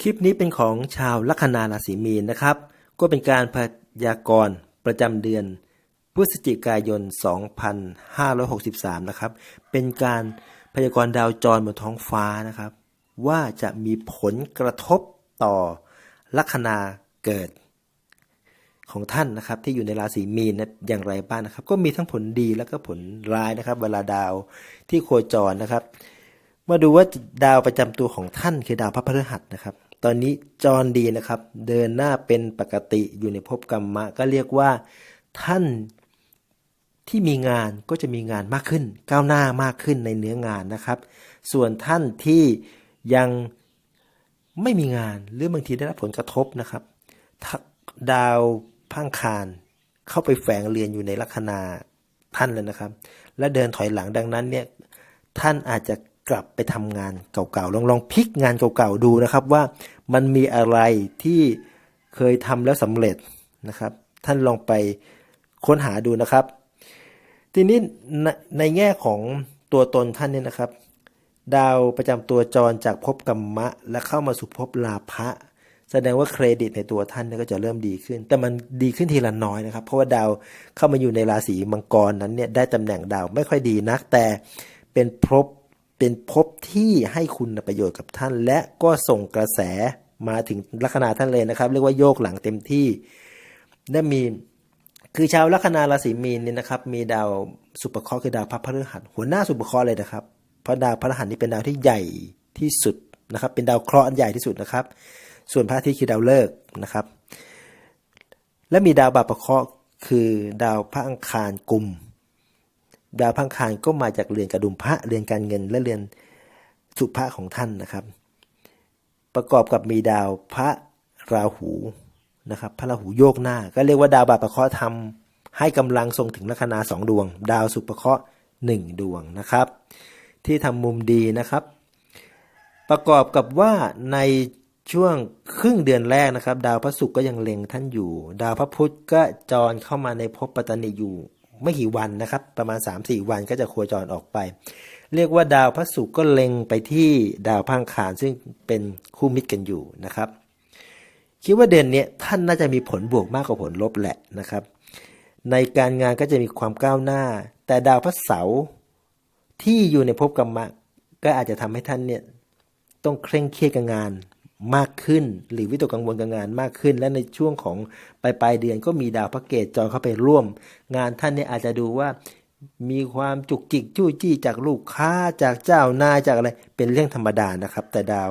คลิปนี้เป็นของชาวลัคนาราศีมีนนะครับ ก็เป็นการพยากรณ์ประจำเดือน พฤศจิกายน 2563 นะครับ เป็นการพยากรณ์ดาวจรบนท้องฟ้านะครับ ว่าจะมีผลกระทบต่อลัคนาเกิดของท่านนะครับที่อยู่ในราศีมีนนะอย่างไรบ้างนะครับ ก็มีทั้งผลดีแล้วก็ผลร้ายนะครับ เวลาดาวที่โคจรนะครับ มาดูว่าดาวประจำตัวของท่านคือดาวพระพฤหัสนะครับ ตอนนี้จรดีนะครับ เดินหน้าเป็นปกติอยู่ในภพกรรมะ ก็เรียกว่าท่านที่มีงานก็จะมีงานมากขึ้น ก้าวหน้ามากขึ้นในเนื้องานนะครับ ส่วนท่านที่ยังไม่มีงานหรือบางทีได้รับผลกระทบนะครับ ดาวพังคารเข้าไปแฝงเรียนอยู่ในลัคนาท่านเลยนะครับ และเดินถอยหลังดังนั้นเนี่ยท่านอาจจะ กลับไปทำงานเก่าๆลองลองพลิกงานเก่าๆดูนะครับว่ามันมีอะไรที่เคยทำแล้วสำเร็จนะครับ ท่านลองไปค้นหาดูนะครับ ทีนี้ในแง่ของตัวตนท่านเนี่ยนะครับ ดาวประจำตัวจรจากภพกรรมะ และเข้ามาสู่ภพลาภะแสดงว่าเครดิตในตัวท่านก็จะเริ่มดีขึ้น แต่มันดีขึ้นทีละน้อยนะครับ เพราะว่าดาวเข้ามาอยู่ในราศีมังกรนั้นเนี่ยได้ตำแหน่งดาวไม่ค่อยดีนัก แต่เป็นภพ เป็นภพที่ให้คุณประโยชน์กับท่าน และก็ส่งกระแสมาถึงลัคนาท่านเลยนะครับ เรียกว่าโยกหลังเต็มที่ได้มีคือชาวลัคนาราศีมีนเนี่ยนะครับ มีดาวสุปเคราะห์คือดาวพระพฤหัสหัวหน้าสุปเคราะห์เลยนะครับ เพราะดาวพฤหัสนี่เป็นดาวที่ใหญ่ที่สุดนะครับ เป็นดาวเคราะห์อันใหญ่ที่สุดนะครับ ส่วนพระอาทิตย์คือดาวฤกษ์นะครับ และมีดาวบาปเคราะห์คือดาวพระอังคารกลุ่ม ดาวพังคารก็มาจากเรือนกระดุมพระเรือนการเงินและเรือนสุภะของท่านนะครับ ประกอบกับมีดาวพระราหูนะครับ พระราหูโยกหน้า ก็เรียกว่าดาวบาประเคราะห์ทำให้กำลังส่งถึงลัคนาสองดวง ดาวสุภเคราะห์หนึ่งดวงนะครับ ที่ทำมุมดีนะครับ ประกอบกับว่าในช่วงครึ่งเดือนแรกนะครับ ดาวพระศุกร์ก็ยังเล็งท่านอยู่ ดาวพระพุธก็จรเข้ามาในภพปัตตานีอยู่ ไม่กี่วันนะครับ ประมาณ 3-4 วันก็จะโคจรออกไป เรียกว่าดาวพระศุกร์ก็เล็งไปที่ดาวพังคารซึ่งเป็นคู่มิตรกันอยู่นะครับ คิดว่าเดือนนี้ท่านน่าจะมีผลบวกมากกว่าผลลบแหละนะครับ ในการงานก็จะมีความก้าวหน้า แต่ดาวพระเสาร์ที่อยู่ในภพกรรมะก็อาจจะทำให้ท่านเนี่ยต้องเคร่งเครียดกับงาน มากขึ้น หรือวิตกกังวลกับงานมากขึ้น และในช่วงของปลายปลายเดือนก็มีดาวพระเกตจรเข้าไปร่วม งานท่านเนี่ยอาจจะดูว่ามีความจุกจิกจู้จี้จากลูกค้าจากเจ้านายจากอะไรเป็นเรื่องธรรมดานะครับ แต่ดาว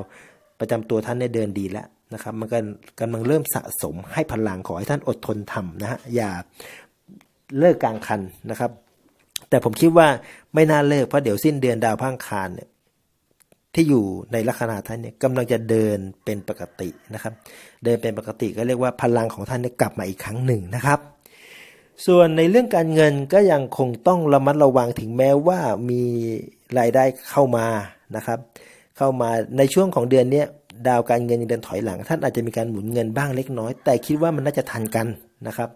ประจำตัวท่านเนี่ยเดินดีแล้วนะครับ มันก็กำลังเริ่มสะสมให้พลังขอให้ท่านอดทนทำนะฮะอย่าเลิกกลางคันนะครับ แต่ผมคิดว่าไม่น่าเลิกเพราะเดี๋ยวสิ้นเดือนดาวพังคารเนี่ย ที่อยู่ในลัคนาท่านเนี่ยกำลังจะเดินเป็นปกตินะครับ เดินเป็นปกติก็เรียกว่าพลังของท่านเนี่ยกลับมาอีกครั้งหนึ่งนะครับ ส่วนในเรื่องการเงินก็ยังคงต้องระมัดระวังถึงแม้ว่ามีรายได้เข้ามานะครับ เข้ามาในช่วงของเดือนนี้ดาวการเงินยังเดินถอยหลัง ท่านอาจจะมีการหมุนเงินบ้างเล็กน้อย แต่คิดว่ามันน่าจะทันกันนะครับ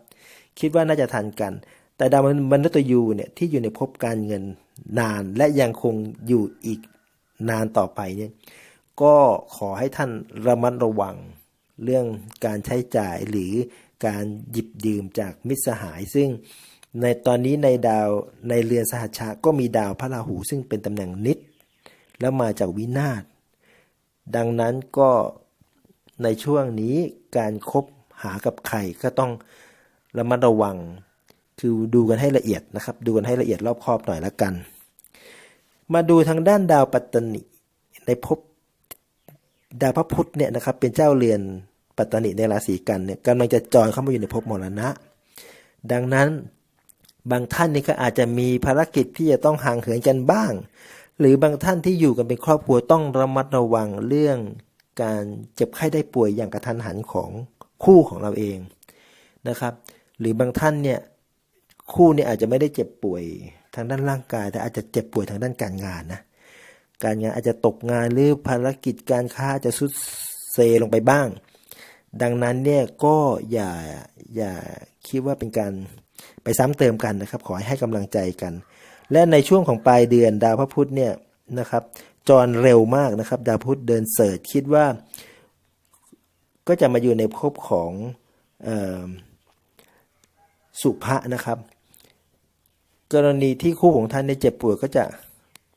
คิดว่าน่าจะทันกัน แต่ดาวมนุษย์ยูเนี่ยที่อยู่ในภพการเงินนาน และยังคงอยู่อีก นานต่อไปเนี่ยก็ขอให้ท่านระมัดระวังเรื่องการใช้จ่ายหรือการหยิบยืมจากมิตรสหาย ซึ่งในตอนนี้ในดาวในเรือนสหัชชาก็มีดาวพระราหูซึ่งเป็นตำแหน่งนิด แล้วมาจากวินาศดังนั้นก็ในช่วงนี้การคบหากับใครก็ต้องระมัดระวัง คือดูกันให้ละเอียดนะครับ ดูกันให้ละเอียดรอบคอบหน่อยละกัน มาดูทางด้านดาวปัตตนิในภพดาวพระพุธเนี่ยนะครับ เป็นเจ้าเรือนปัตตนิในราศีกันเนี่ยกำลังจะจอยเข้ามาอยู่ในภพมรณะ ดังนั้นบางท่านนี่ก็อาจจะมีภารกิจที่จะต้องห่างเหินกันบ้าง หรือบางท่านที่อยู่กันเป็นครอบครัวต้องระมัดระวังเรื่องการเจ็บไข้ได้ป่วยอย่างกระทันหันของคู่ของเราเองนะครับ หรือบางท่านเนี่ยคู่เนี่ยอาจจะไม่ได้เจ็บป่วย ทางด้านร่างกาย แต่อาจจะเจ็บป่วยทางด้านการงานนะการงานอาจจะตกงานหรือภารกิจการค้าจะสุดเซลงไปบ้าง ดังนั้นเนี่ยก็อย่าอย่าคิดว่าเป็นการไปซ้ำเติมกันนะครับ ขอให้ให้กำลังใจกัน และในช่วงของปลายเดือนดาวพระพุธเนี่ยนะครับจรเร็วมากนะครับ ดาวพุธเดินเสิร์ชคิดว่า ก็จะมาอยู่ในภพของออสุภะนะครับ กรณีที่คู่ของท่านในเจ็บป่วยก็จะ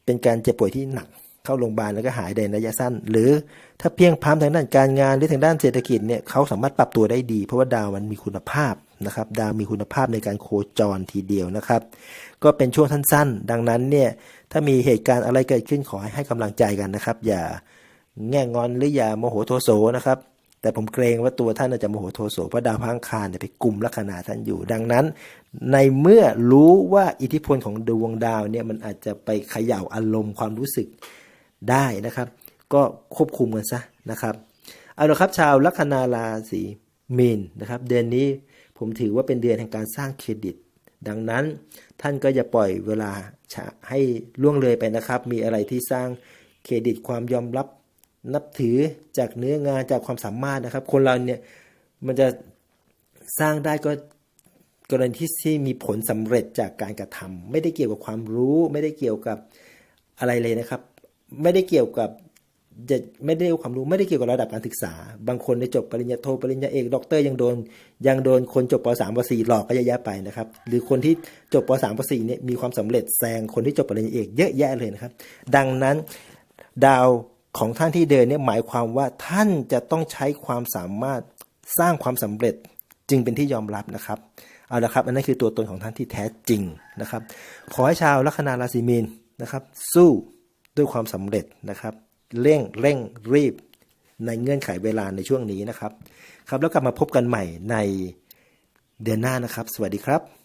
เป็นการเจ็บป่วยที่หนักเข้าโรงพยาบาลแล้วก็หายในระยะสั้น หรือถ้าเพียงพร้ำทางด้านการงานหรือทางด้านเศรษฐกิจเนี่ยเขาสามารถปรับตัวได้ดี เพราะว่าดาวมันมีคุณภาพนะครับ ดาวมีคุณภาพในการโคจรทีเดียวนะครับ ก็เป็นช่วงสั้นๆ ดังนั้นเนี่ยถ้ามีเหตุการณ์อะไรเกิดขึ้นขอให้ให้กำลังใจกันนะครับ อย่าแง่งอนหรืออย่าโมโหโทโสนะครับ แต่ผมเกรงว่าตัวท่านอาจจะโมโหโทโสเพราะดาวพังคารเนี่ยไปกลุ่มลัคนาท่านอยู่ ดังนั้น ในเมื่อรู้ว่าอิทธิพลของดวงดาวเนี่ยมันอาจจะไปเขย่าอารมณ์ความรู้สึกได้นะครับ ก็ควบคุมกันซะนะครับเอาละครับชาวลัคนาราศีมีนนะครับ เดือนนี้ผมถือว่าเป็นเดือนแห่งการสร้างเครดิต ดังนั้นท่านก็อย่าปล่อยเวลาให้ล่วงเลยไปนะครับ มีอะไรที่สร้างเครดิตความยอมรับ นับถือจากเนื้องานจากความสามารถนะครับ คนเราเนี่ยมันจะสร้างได้ก็กรณีที่ที่มีผลสำเร็จจากการกระทำไม่ได้เกี่ยวกับความรู้ ไม่ได้เกี่ยวกับอะไรเลยนะครับ ไม่ได้เกี่ยวกับจะไม่ได้ความรู้ไม่ได้เกี่ยวกับระดับการศึกษา บางคนได้จบปริญญาโทปริญญาเอกด็อกเตอร์ยังโดน ยังโดนคนจบป .3 ป .4 หลอกก็เยอะแยะไปนะครับ หรือคนที่จบป .3 ป .4 เนี่ยมีความสำเร็จแซงคนที่จบปริญญาเอกเยอะแยะเลยนะครับ ดังนั้นดาว ของท่านที่เดินเนี่ยหมายความว่าท่านจะต้องใช้ความสามารถสร้างความสำเร็จจึงเป็นที่ยอมรับนะครับเอาละครับอันนั้นคือตัวตนของท่านที่แท้จริงนะครับ ขอให้ชาวลัคนาราศีมีนนะครับ สู้ด้วยความสำเร็จนะครับ เร่งเร่งรีบในเงื่อนไขเวลาในช่วงนี้นะครับ ครับแล้วกลับมาพบกันใหม่ในเดือนหน้านะครับ สวัสดีครับ